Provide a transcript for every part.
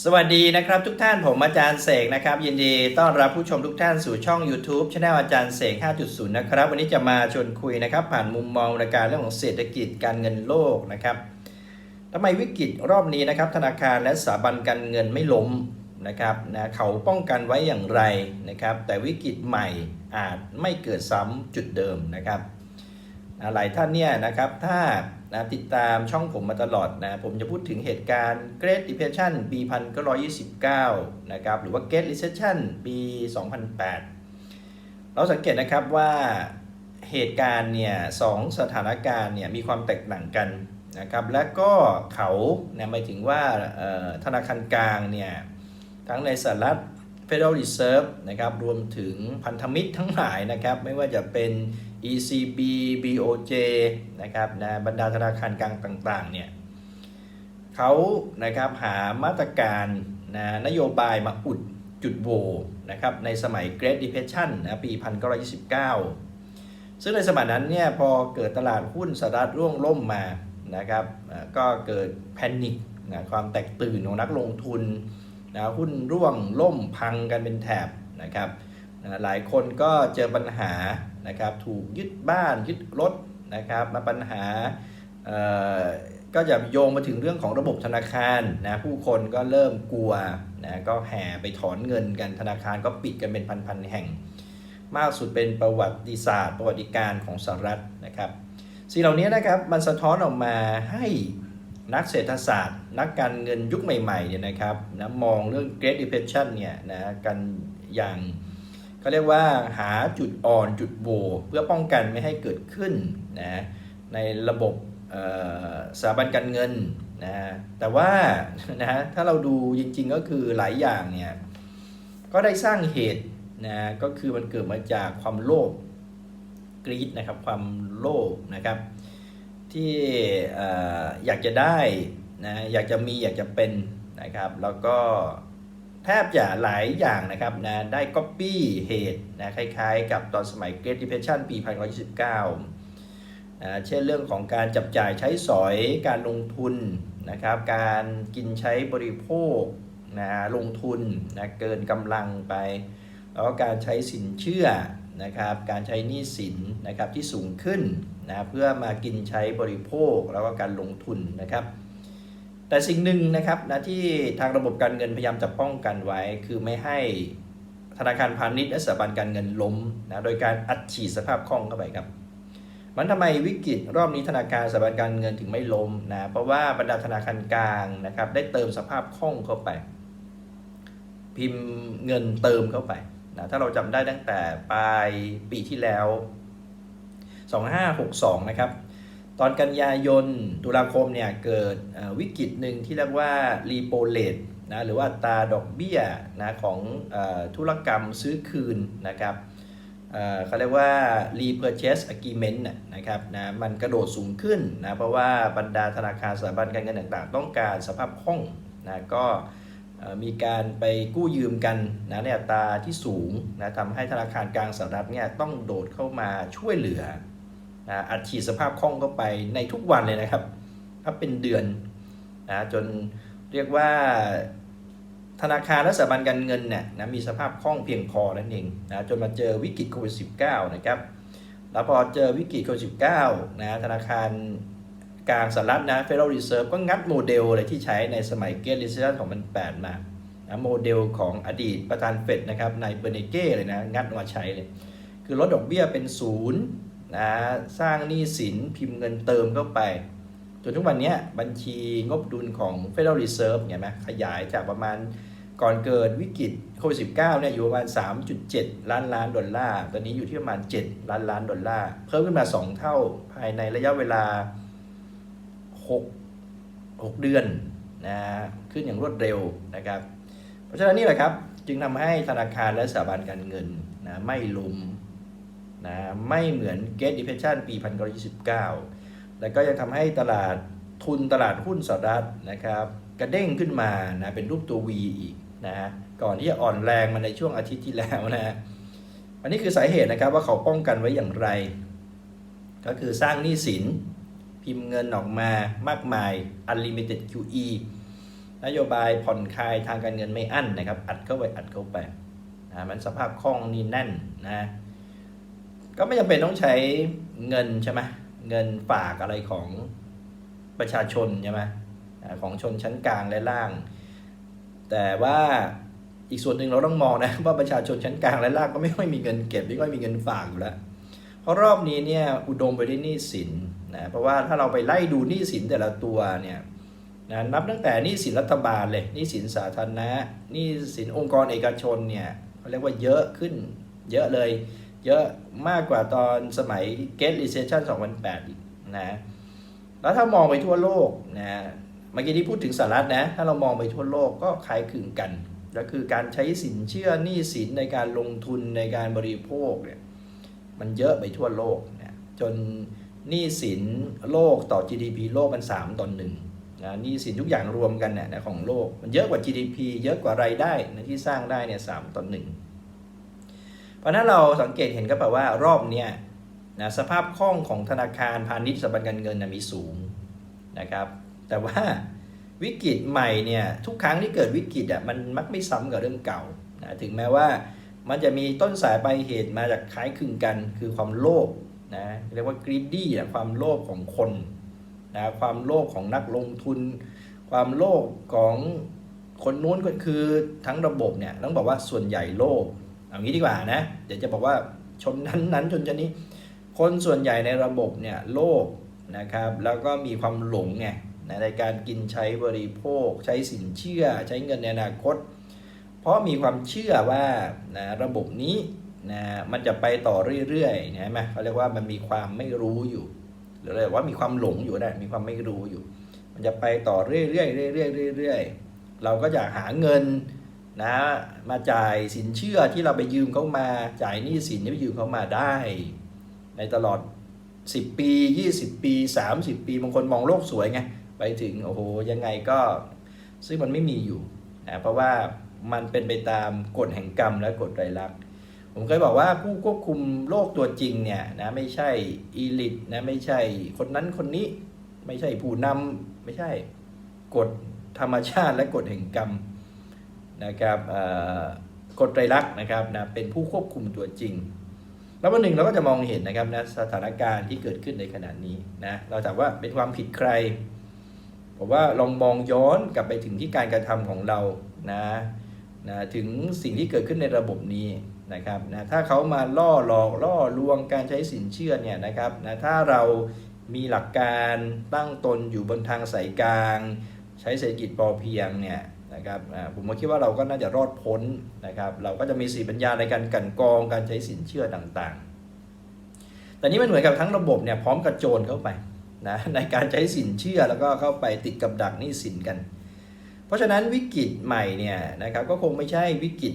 สวัสดีนะครับทุกท่านผมอาจารย์เสกนะครับ ยินดีต้อนรับผู้ชมทุกท่านสู่ช่อง YouTube ช anel อาจารย์เสก 5.0 นะครับ วันนี้จะมาชวนคุยนะครับ ผ่านมุมมองในการเรื่องของเศรษฐกิจการเงินโลกนะครับทำไมวิกฤตรอบนี้นะครับ ธนาคารและสถาบันการเงินไม่ล้มนะครับนะเขาป้องกันไว้อย่างไรนะครับ แต่วิกฤตใหม่อาจไม่เกิดซ้ำจุดเดิมนะครับ หลายท่านเนี่ยนะครับถ้านะติดตามช่องผมมาตลอดนะผมจะพูดถึงเหตุการณ์ Great Depression ปี 1929 นะครับหรือว่า Great Recession ปี 2008 เราสังเกตนะครับว่าเหตุการณ์เนี่ยสองสถานการณ์เนี่ยมีความแตกต่างกันนะครับและก็เขาเนี่ยหมายถึงว่าธนาคารกลางเนี่ยทั้งในสหรัฐ Federal Reserve นะครับรวมถึงพันธมิตรทั้งหลายนะครับไม่ว่าจะเป็น ECB BOJ นะครับนะบรรดาธนาคารกลางต่างๆเนี่ยเขานะครับหามาตรการนะนโยบายมาอุดจุดโวนะครับในสมัย Great Depression นะปี 1929 ซึ่งในสมัยนั้นเนี่ยพอเกิดตลาดหุ้นสหรัฐร่วงล่มมานะครับก็เกิดแพนิคนะความแตกตื่นของนักลงทุน นะหุ้นร่วงล่มพังกันเป็นแถบนะครับนะหลายคนก็เจอปัญหานะครับถูกยึดบ้านยึดรถนะครับมาปัญหาก็จะโยงมาถึงเรื่องของระบบธนาคารนะผู้คนก็เริ่มกลัวนะก็แห่ไปถอนเงินกันธนาคารก็ปิดกันเป็นพันๆแห่ง มากสุดเป็นประวัติศาสตร์ ประวัติการของสหรัฐนะครับสิ่งเหล่านี้นะครับมันสะท้อนออกมาให้ นักเศรษฐศาสตร์ นักการเงินยุคใหม่ๆเนี่ยนะครับนะมองเรื่อง Great Depression เนี่ยนะกันอย่างเขาเรียกว่าหาจุดอ่อนจุดโหวเพื่อป้องกันไม่ให้เกิดขึ้นนะในระบบสถาบันการเงินนะแต่ว่านะถ้าเราดูจริงๆก็คือหลายอย่างเนี่ยก็ได้สร้างเหตุนะก็คือมันเกิดมาจากความโลภกรีดนะครับความโลภนะครับ ที่ออยากจะได้นะอยากจะมีอยากจะเป็นนะครับ แล้วก็แทบจะหลายอย่างนะครับนะได้ก๊อปปี้เหตุนะคล้ายๆ กับตอนสมัย Great Depression ปี 1929นะเช่นเรื่องของการจับจ่ายใช้สอยการลงทุนนะครับ การกินใช้บริโภคนะลงทุนนะเกินกำลังไป แล้วการใช้สินเชื่อ นะครับการใช้หนี้สินนะครับที่สูงขึ้นนะเพื่อมากินใช้บริโภคแล้วก็การลงทุนนะครับแต่สิ่งหนึ่งนะครับนะที่ทางระบบการเงินพยายามจะป้องกันไว้ คือไม่ให้ธนาคารพาณิชย์และสถาบันการเงินล้มนะโดยการอัดฉีดสภาพคล่องเข้าไปครับ มันทำไมวิกฤตรอบนี้ธนาคารสถาบันการเงินถึงไม่ล้มนะเพราะว่าบรรดาธนาคารกลางนะครับได้เติมสภาพคล่องเข้าไป พิมพ์เงินเติมเข้าไป นะถ้าเราจำได้ตั้งแต่ปลายปีที่แล้ว 2562 นะครับ ตอนกันยายนตุลาคมเนี่ยเกิดวิกฤตหนึ่งที่เรียกว่ารีโปเลตนะหรือว่าตราดอกเบี้ยนะของอธุรกรรมซื้อคืนนะครับเขาเรียกว่า repurchase agreement นะครับนะมันกระโดดสูงขึ้นนะเพราะว่าบรรดาธนาคารสถาบันการเงินต่างๆ ต้องการสภาพคล่องนะก็ มีการไปกู้ยืมกันนะในอัตราที่สูงนะทำให้ธนาคารกลางสหรัฐเนี่ยต้องโดดเข้ามาช่วยเหลือนะอัดฉีดสภาพคล่องเข้าไปในทุกวันเลยนะครับถ้าเป็นเดือนนะจนเรียกว่าธนาคารและสถาบันการเงินเนี่ยนะมีสภาพคล่องเพียงพอนั่นเองนะจนมาเจอวิกฤตโควิด -19 นะครับแล้วพอเจอวิกฤตโควิด -19 นะธนาคาร กลางสหรัฐนะ Federal Reserve ก็งัดโมเดลอะไรที่ใช้ในสมัย Great Recession 2008มานะโมเดลของอดีตประธานเฟดนะครับนายเบอร์เนเก้เลยนะ งัดมาใช้เลย คือลดดอกเบี้ยเป็นศูนย์นะสร้างหนี้สินพิมพ์เงินเติมเข้าไป จนทุกวันนี้บัญชีงบดุลของ Federal Reserve เห็นไหมขยายจากประมาณก่อนเกิดวิกฤตโควิด 19 เนี่ยอยู่ประมาณ 3.7 ล้านล้านดอลลาร์ ตอนนี้อยู่ที่ประมาณ 7 ล้านล้านดอลลาร์ เพิ่มขึ้นมา 2 เท่าภายในระยะเวลา 6 6 เดือนนะขึ้นอย่างรวดเร็วนะครับ เพราะฉะนั้นนี่แหละครับ จึงทำให้ธนาคารและสถาบันการเงินนะไม่ลุมนะไม่เหมือน Great Depression ปี 1929 แล้วก็ยังทำให้ตลาดทุนตลาดหุ้นสหรัฐนะครับกระเด้งขึ้นมานะเป็นรูปตัว V อีกนะก่อนที่จะอ่อนแรงมาในช่วงอาทิตย์ที่แล้วนะอันนี้คือสาเหตุนะครับว่าเขาป้องกันไว้อย่างไร ก็คือสร้างหนี้สิน พิมพ์เงินออกมามากมาย unlimited QE นโยบายผ่อนคลายทางการเงินไม่อั้นนะครับ อัดเข้าไปอัดเข้าไปนะมันสภาพคล่องนี่แน่นนะก็ไม่จำเป็นต้องใช้เงินใช่ไหมเงินฝากอะไรของประชาชนใช่ไหมของชนชั้นกลางและล่าง แต่ว่าอีกส่วนหนึ่งเราต้องมองนะว่าประชาชนชั้นกลางและล่างก็ไม่ค่อยมีเงินเก็บไม่ค่อยมีเงินฝากอยู่แล้วเพราะรอบนี้เนี่ยอุดมไปด้วยหนี้สิน นะเพราะว่าถ้าเราไปไล่ดูหนี้สินแต่ละตัวเนี่ยนะนับตั้งแต่หนี้สินรัฐบาลเลยหนี้สินสาธารณะหนี้สินองค์กรเอกชนเนี่ยเขาเรียกว่าเยอะขึ้นเยอะเลย เยอะมากกว่าตอนสมัย Great Recession 2008อีกนะแล้วถ้ามองไปทั่วโลกนะเมื่อกี้ที่พูดถึงสหรัฐนะถ้าเรามองไปทั่วโลกก็คล้ายคลึงกันก็คือการใช้สินเชื่อหนี้สินในการลงทุนในการบริโภคเนี่ยมันเยอะไปทั่วโลกเนี่ยจน หนี้สินโลกต่อ GDP โลกมัน 3 ต่อหนึ่งนะหนี้สินทุกอย่างรวมกันเนี่ยของโลก มันเยอะกว่า GDP เยอะกว่ารายได้นะที่สร้างได้เนี่ยสต่อหนึ่งเพราะฉะนั้นเราสังเกตเห็นก็แปลว่ารอบเนี้ยนะสภาพคล่องของธนาคารพาณิชย์สถาบันการเงินนะมีสูงนะครับ แต่ว่าวิกฤตใหม่เนี่ยทุกครั้งที่เกิดวิกฤตอะมันมักไม่ซ้ำกับเรื่องเก่านะถึงแม้ว่ามันจะมีต้นสายปลายเหตุมาจากคล้ายคลึงกันคือความโลภ นะเรียกว่า greedy นะความโลภของคนนะความโลภของนักลงทุน ความโลภของคนนู้นก็คือทั้งระบบเนี่ยต้องบอกว่าส่วนใหญ่โลภเอางี้ดีกว่านะเดี๋ยวจะบอกว่าชนนั้นนั้นชนชนนี้ คนส่วนใหญ่ในระบบเนี่ยโลภนะครับแล้วก็มีความหลงไงในการกินใช้บริโภค ใช้สินเชื่อ ใช้เงินในอนาคต เพราะมีความเชื่อว่านะระบบนี้ นะมันจะไปต่อเรื่อยๆนะไหมเขาเรียกว่ามันมีความไม่รู้อยู่ หรือเรียกว่ามีความหลงอยู่ได้มีความไม่รู้อยู่ มันจะไปต่อเรื่อยๆเรื่อยๆเรื่อยๆเราก็อยากหาเงินนะมาจ่ายสินเชื่อที่เราไปยืมเขามาจ่ายหนี้สินที่ไปยืมเขามาได้ ในตลอด 10 ปี 20 ปี 30 ปีบางคนมองโลกสวยไงไปถึงโอ้โหยังไงก็ซึ่งมันไม่มีอยู่นะเพราะว่ามันเป็นไปตามกฎแห่งกรรมและกฎไตรลักษณ์ ผมเคยบอกว่าผู้ควบคุมโลกตัวจริงเนี่ยนะไม่ใช่อีลิทนะไม่ใช่คนนั้นคนนี้ ไม่ใช่ผู้นำไม่ใช่กฎธรรมชาติและกฎแห่งกรรมนะครับกฎไตรลักษณ์นะครับนะเป็นผู้ควบคุมตัวจริง แล้ววันหนึ่งเราก็จะมองเห็นนะครับนะสถานการณ์ที่เกิดขึ้นในขณะนี้นะเราถามว่าเป็นความผิดใครผมว่าลองมองย้อนกลับไปถึงที่การกระทำของเรานะนะถึงสิ่งที่เกิดขึ้นในระบบนี้ นะครับนะถ้าเขามาล่อหลอกล่อลวงการใช้สินเชื่อเนี่ยนะครับนะถ้าเรามีหลักการตั้งตนอยู่บนทางสายกลาง ใช้เศรษฐกิจพอเพียงเนี่ยนะครับผมก็คิดว่าเราก็น่าจะรอดพ้นนะครับเราก็จะมีสีปัญญาในการกันกองการใช้สินเชื่อต่างๆ แต่นี้มันเหมือนกับทั้งระบบเนี่ยพร้อมกระโจนเข้าไปนะในการใช้สินเชื่อแล้วก็เข้าไปติดกับดักหนี้สินกัน เพราะฉะนั้นวิกฤตใหม่เนี่ยนะครับก็คงไม่ใช่วิกฤต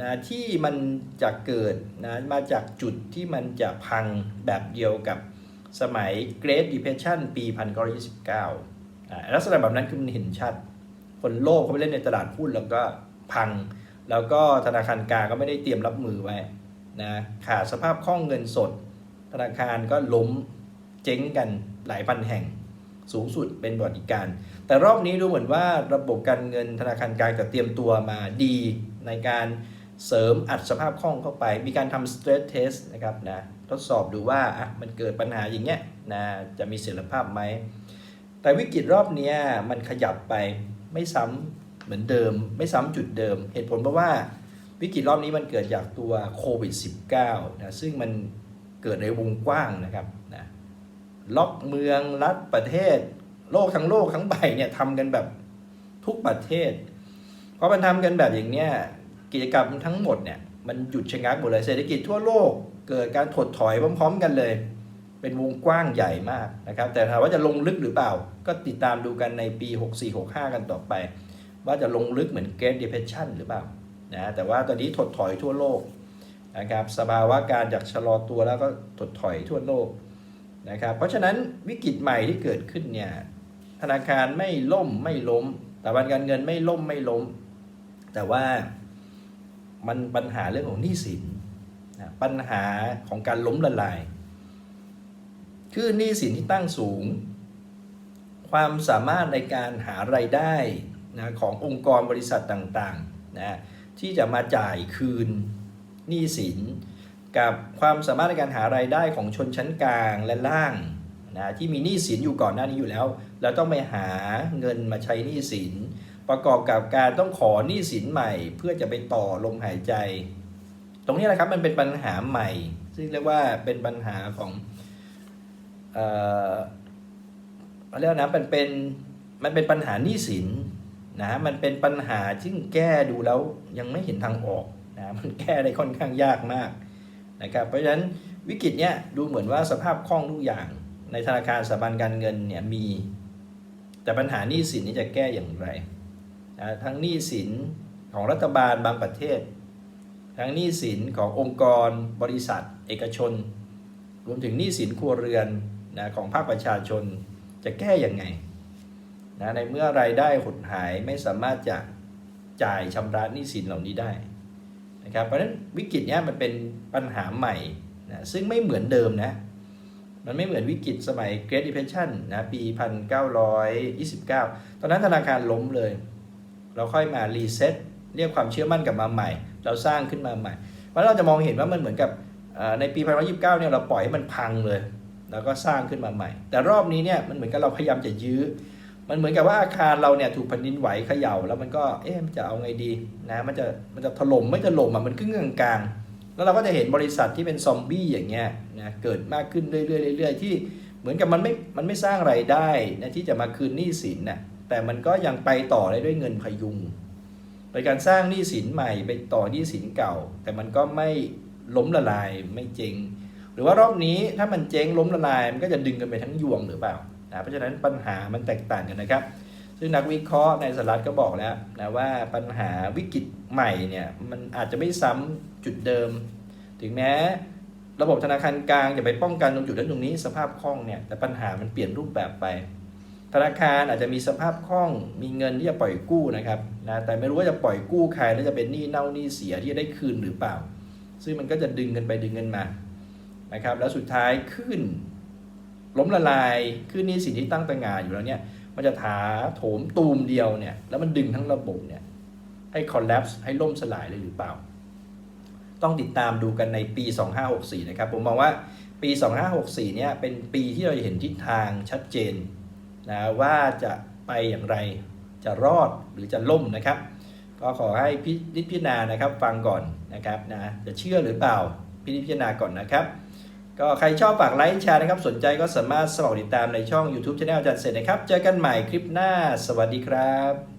นะที่มันจะเกิดนะมาจากจุดที่มันจะพังแบบเดียวกับสมัย Great Depression ปี 1929อ่าลักษณะแบบนั้นคือมันเห็นชัด คนโลภเขาไปเล่นในตลาดหุ้นแล้วก็พัง แล้วก็ธนาคารกลางก็ไม่ได้เตรียมรับมือไว้นะขาดสภาพคล่องเงินสด ธนาคารก็ล้มเจ๊งกันหลายพันแห่งสูงสุดเป็นบริการ แต่รอบนี้ดูเหมือนว่าระบบการเงินธนาคารกลางจะเตรียมตัวมาดีในการ เสริมอัดสภาพคล่องเข้าไป มีการทำ stress test นะครับนะทดสอบดูว่าอะมันเกิดปัญหาอย่างเงี้ยนะจะมีเสถียรภาพไหม แต่วิกฤตรอบนี้มันขยับไปไม่ซ้ำเหมือนเดิม ไม่ซ้ำจุดเดิม เหตุผลเพราะว่าวิกฤตรอบนี้มันเกิดจากตัวโควิด -19 นะซึ่งมันเกิดในวงกว้างนะครับนะล็อกเมืองรัฐประเทศ โลกทั้งโลกทั้งใบเนี่ยทำกันแบบทุกประเทศ เพราะมันทำกันแบบอย่างเนี้ย กิจกรรมทั้งหมดเนี่ยมันหยุดชะงักหมดเลยเศรษฐกิจทั่วโลกเกิดการถดถอยพร้อม ๆ กันเลย เป็นวงกว้างใหญ่มากนะครับ แต่ถามว่าจะลงลึกหรือเปล่า ก็ติดตามดูกันในปี 64-65 กันต่อไป ว่าจะลงลึกเหมือน Great Depression หรือเปล่านะแต่ว่าตอนนี้ถดถอยทั่วโลกนะครับสภาวะการจากชะลอตัวแล้วก็ถดถอยทั่วโลกนะครับเพราะฉะนั้นวิกฤตใหม่ที่เกิดขึ้นเนี่ยธนาคารไม่ล่มไม่ล้มสถาบันการเงินไม่ล่มไม่ล้ม แต่ว่า มันปัญหาเรื่องของหนี้สินนะปัญหาของการล้มละลาย คือหนี้สินที่ตั้งสูง ความสามารถในการหาไรายได้นะขององค์กรบริษัทต่างๆนะที่จะมาจ่ายคืนหนี้สิน กับความสามารถในการหารายได้ของชนชั้นกลางและล่างนะที่มีหนี้สินอยู่ก่อนหน้านี้อยู่แล้ว แล้วต้องไปหาเงินมาใช้หนี้สิน ประกอบกับการต้องขอหนี้สินใหม่ เพื่อจะไปต่อลมหายใจ ตรงนี้แหละครับมันเป็นปัญหาใหม่ ซึ่งเรียกว่าเป็นปัญหาของเอ่อเรียกนะมันเป็นมันเป็นปัญหาหนี้สินนะมันเป็นปัญหาที่แก้ดูแล้วยังไม่เห็นทางออกนะมันแก้ได้ค่อนข้างยากมากนะครับเพราะฉะนั้นวิกฤตเนี้ยดูเหมือนว่าสภาพคล่องทุกอย่างในธนาคารสถาบันการเงินเนี่ยมี แต่ปัญหาหนี้สินนี้จะแก้อย่างไร นะทั้งหนี้สินของรัฐบาลบางประเทศ ทั้งหนี้สินขององค์กร บริษัท เอกชน รวมถึงหนี้สินครัวเรือนนะของภาคประชาชนจะแก้อย่างไงนะในเมื่อรายได้หดหายไม่สามารถจะจ่ายชำระหนี้สินเหล่านี้ได้นะครับเพราะฉะนั้นวิกฤตเนี้ยมันเป็นปัญหาใหม่นะซึ่งไม่เหมือนเดิมนะมันไม่เหมือนวิกฤตสมัย Great Depression นะปี 1929 ตอนนั้นธนาคารล้มเลย เราค่อยมารีเซ็ตเรียกความเชื่อมั่นกลับมาใหม่ เราสร้างขึ้นมาใหม่เพราะเราจะมองเห็นว่ามันเหมือนกับในปี1929เนี่ยเราปล่อยให้มันพังเลย แล้วก็สร้างขึ้นมาใหม่ แต่รอบนี้เนี่ยมันเหมือนกับเราพยายามจะยื้อ มันเหมือนกับว่าอาคารเราเนี่ยถูกแผ่นดินไหวเขย่า แล้วมันก็เอ๊ะมันจะเอาไงดีนะมันจะมันจะถล่มไม่ถล่มอะมันครึ่งกลางแล้วเราก็จะเห็นบริษัทที่เป็นซอมบี้อย่างเงี้ยนะเกิดมากขึ้นเรื่อยๆเรื่อยๆที่เหมือนกับมันไม่ มันไม่สร้างไรายได้นะที่จะมาคืนหนี้สินน่ะ แต่มันก็ยังไปต่อได้ด้วยเงินพยุงโดยการสร้างหนี้สินใหม่ไปต่อหนี้สินเก่า แต่มันก็ไม่ล้มละลายไม่เจ๊งหรือว่ารอบนี้ถ้ามันเจ๊งล้มละลายมันก็จะดึงกันไปทั้งยวงหรือเปล่านะเพราะฉะนั้นปัญหามันแตกต่างกันนะครับ ซึ่งนักวิเคราะห์ในสลัดก็บอกแล้วนะว่าปัญหาวิกฤตใหม่เนี่ยมันอาจจะไม่ซ้ำจุดเดิม ถึงแม้ระบบธนาคารกลางจะไปป้องกันตรงจุดนั้นตรงนี้สภาพคล่องเนี่ยแต่ปัญหามันเปลี่ยนรูปแบบไป ธนาคารอาจจะมีสภาพคล่องมีเงินที่จะปล่อยกู้นะครับนะแต่ไม่รู้ว่าจะปล่อยกู้ใครแล้วจะเป็นหนี้เน่าหนี้เสียที่จะได้คืนหรือเปล่า ซึ่งมันก็จะดึงกันไปดึงกันมานะครับแล้วสุดท้ายขึ้นล้มละลายขึ้นหนี้สินที่ตั้งตระหงานอยู่แล้วเนี่ยมันจะถาโถมตูมเดียวเนี่ยแล้วมันดึงทั้งระบบเนี่ยให้ collapse ให้ล่มสลายเลยหรือเปล่า ต้องติดตามดูกันในปี 2564 นะครับ ผมมองว่าปี 2564 เนี่ยเป็นปีที่เราจะเห็นทิศทางชัดเจน นะว่าจะไปอย่างไรจะรอดหรือจะล่มนะครับ ก็ขอให้พินิจพิจารณานะครับฟังก่อนนะครับนะจะเชื่อหรือเปล่าพินิจพิจารณาก่อนนะครับ ก็ใครชอบฝากไลค์แชร์นะครับ สนใจก็สามารถสมัครติดตามในช่อง YouTube Channel อาจารย์เสร็จนะครับ เจอกันใหม่คลิปหน้า สวัสดีครับ